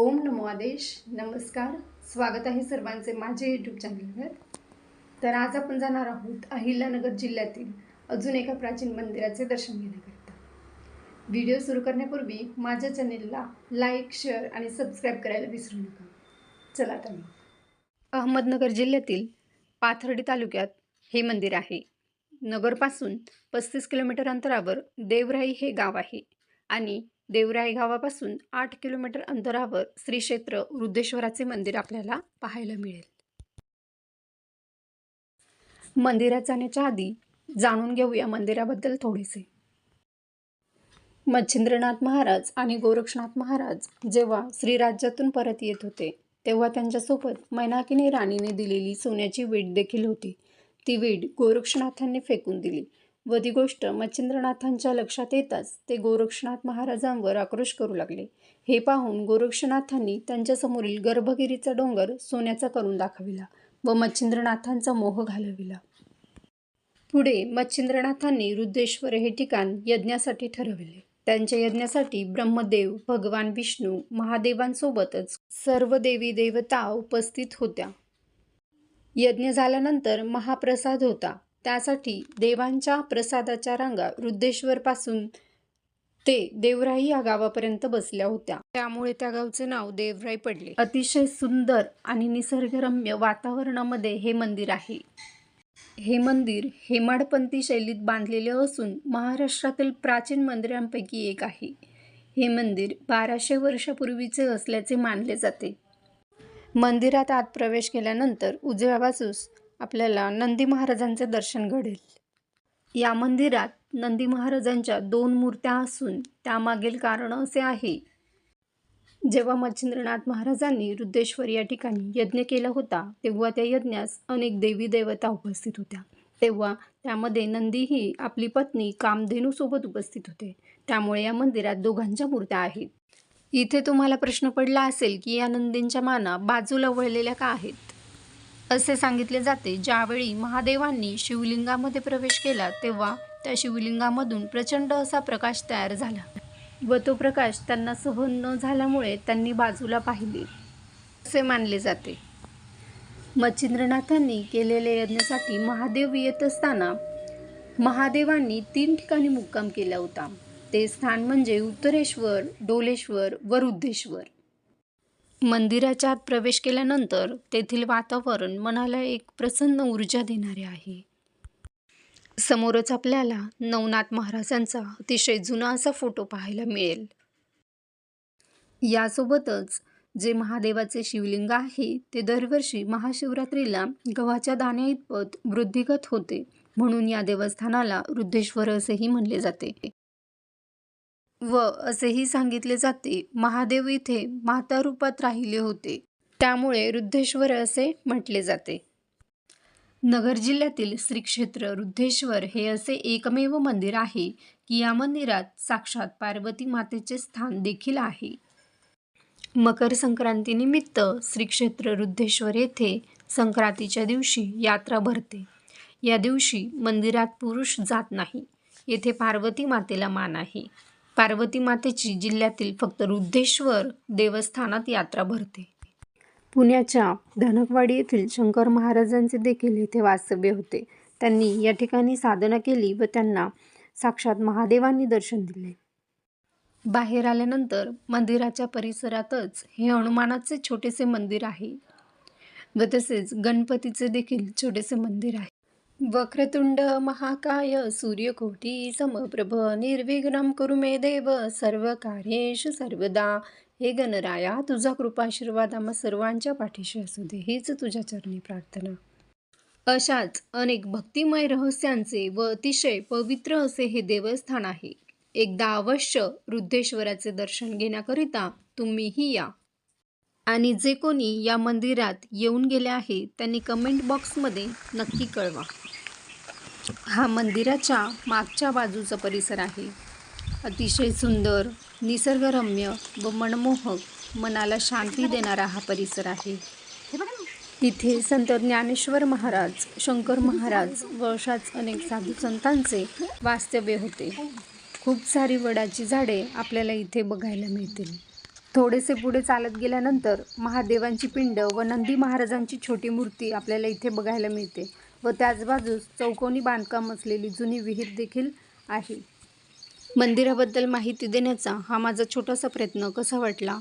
ओम नमो आदेश नमस्कार. स्वागत आहे सर्वांचे माझे यूट्यूब चॅनलवर तर आज आपण जाणार आहोत अहिल्यानगर जिल्ह्यातील अजून एका प्राचीन मंदिराचे दर्शन घेण्याकरिता. व्हिडिओ सुरू करण्यापूर्वी माझ्या चॅनेलला लाईक शेअर आणि सबस्क्राईब करायला विसरू नका. चला तर मग. अहमदनगर जिल्ह्यातील पाथर्डी तालुक्यात हे मंदिर आहे. नगरपासून पस्तीस किलोमीटर अंतरावर देवराई हे गाव आहे आणि देवराई गावापासून आठ किलोमीटर अंतरावर श्री क्षेत्र वृद्धेश्वराचे मंदिर आपल्याला पाहायला मिळेल. मंदिरात जाण्याच्या आधी जाणून घेऊया मंदिराबद्दल थोडेसे. मच्छिंद्रनाथ महाराज आणि गोरक्षनाथ महाराज जेव्हा श्रीराज्यातून परत येत होते तेव्हा त्यांच्यासोबत मैनाकिनी राणीने दिलेली सोन्याची वीट देखील होती. ती वीट गोरक्षनाथांनी फेकून दिली. व ती गोष्ट मच्छिंद्रनाथांच्या लक्षात येताच ते गोरक्षनाथ महाराजांवर आक्रोश करू लागले. हे पाहून गोरक्षनाथांनी त्यांच्यासमोरील गर्भगिरीचा डोंगर सोन्याचा करून दाखविला व मच्छिंद्रनाथांचा मोह घालविला. पुढे मच्छिंद्रनाथांनी रुद्रेश्वर हे ठिकाण यज्ञासाठी ठरविले. त्यांच्या यज्ञासाठी ब्रह्मदेव भगवान विष्णू महादेवांसोबतच सर्व देवी देवता उपस्थित होत्या. यज्ञ झाल्यानंतर महाप्रसाद होता. त्यासाठी देवांच्या प्रसादाच्या रांगा वृद्धेश्वरपासून ते देवराई या गावापर्यंत बसल्या होत्या. त्यामुळे त्या गावचे नाव देवराई पडले. अतिशय सुंदर आणि निसर्गरम्य वातावरणामध्ये हे मंदिर आहे. हे मंदिर हेमाडपंथी शैलीत बांधलेले असून महाराष्ट्रातील प्राचीन मंदिरांपैकी एक आहे. हे मंदिर बाराशे वर्षापूर्वीचे असल्याचे मानले जाते. मंदिरात आत प्रवेश केल्यानंतर उजव्या बाजूस आपल्याला नंदी महाराजांचे दर्शन घडेल. या मंदिरात नंदी महाराजांच्या दोन मूर्त्या असून त्यामागील कारण असे आहे. जेव्हा मच्छिंद्रनाथ महाराजांनी रुद्रेश्वर या ठिकाणी यज्ञ केला होता तेव्हा त्या यज्ञास अनेक देवी देवता उपस्थित होत्या. तेव्हा त्यामध्ये नंदी ही आपली पत्नी कामधेनूसोबत उपस्थित होते. त्यामुळे या मंदिरात दोघांच्या मूर्त्या आहेत. इथे तुम्हाला प्रश्न पडला असेल की या नंदींच्या माना बाजूला वळलेल्या का आहेत? असे सांगितले जाते. ज्यावेळी महादेवांनी शिवलिंगामध्ये प्रवेश केला तेव्हा त्या शिवलिंगामधून प्रचंड असा प्रकाश तयार झाला. व तो प्रकाश त्यांना सहन न झाल्यामुळे त्यांनी बाजूला पाहिले असे मानले जाते. मच्छिंद्रनाथांनी केलेल्या यज्ञासाठी महादेव येत असताना महादेवांनी तीन ठिकाणी मुक्काम केला होता. ते स्थान म्हणजे उत्तरेश्वर डोलेश्वर व रुद्धेश्वर मंदिराच्या आत प्रवेश केल्यानंतर तेथील वातावरण मनाला एक प्रसन्न ऊर्जा देणारे आहे. समोरच आपल्याला नवनाथ महाराजांचा अतिशय जुना असा फोटो पाहायला मिळेल. यासोबतच जे महादेवाचे शिवलिंग आहे ते दरवर्षी महाशिवरात्रीला गव्हाच्या दाण्या इतपत वृद्धिगत होते म्हणून या देवस्थानाला वृद्धेश्वर असेही म्हणले जाते. व असेही सांगितले जाते महादेव इथे माता रूपात राहिले होते. त्यामुळे रुद्धेश्वर असे म्हटले जाते. नगर जिल्ह्यातील श्री क्षेत्र हे असे एकमेव मंदिर आहे की या मंदिरात साक्षात पार्वती मातेचे स्थान देखील आहे. मकर संक्रांतीनिमित्त श्री क्षेत्र येथे संक्रांतीच्या दिवशी यात्रा भरते. या दिवशी मंदिरात पुरुष जात नाही येथे पार्वती मातेला मान आहे. पार्वती मातेची जिल्ह्यातील फक्त रुद्धेश्वर देवस्थानात यात्रा भरते. पुण्याच्या धनकवाडी येथील शंकर महाराजांचे देखील येथे वास्तव्य होते. त्यांनी या ठिकाणी साधना केली व त्यांना साक्षात महादेवांनी दर्शन दिले. बाहेर आल्यानंतर मंदिराच्या परिसरातच हे हनुमानाचे छोटेसे मंदिर आहे व तसेच गणपतीचे देखील छोटेसे मंदिर आहे. वक्रतुंड महाकाय सूर्यकोटी समप्रभ निर्विघ्नं कुरु मे देव सर्व कार्येश सर्वदा. हे गणराया तुझा कृपाशीर्वाद आम्हा सर्वांच्या पाठीशी असू दे हीच तुझ्या चरणी प्रार्थना. अशाच अनेक भक्तिमय रहस्यांचे व अतिशय पवित्र असे हे देवस्थान आहे. एकदा अवश्य रुद्धेश्वराचे दर्शन घेण्याकरिता तुम्हीही या. आणि जे कोणी या मंदिरात येऊन गेले आहे त्यांनी कमेंट बॉक्समध्ये नक्की कळवा. हा मंदिराच्या मागच्या बाजूचा परिसर आहे. अतिशय सुंदर निसर्गरम्य व मनमोहक मनाला शांती देणारा हा परिसर आहे. इथे संत ज्ञानेश्वर महाराज शंकर महाराज व अशाच अनेक साधू संतांचे वास्तव्य होते. खूप सारी वडाची झाडे आपल्याला इथे बघायला मिळतील. थोडेसे पुढे चालत गेल्यानंतर महादेवांची पिंड व नंदी महाराजांची छोटी मूर्ती आपल्याला इथे बघायला मिळते. व त्याच बाजूस चौकोनी बांधकाम असलेली जुनी विहीर देखील आहे. मंदिराबद्दल माहिती देण्याचा हा माझा छोटासा प्रयत्न कसा वाटला?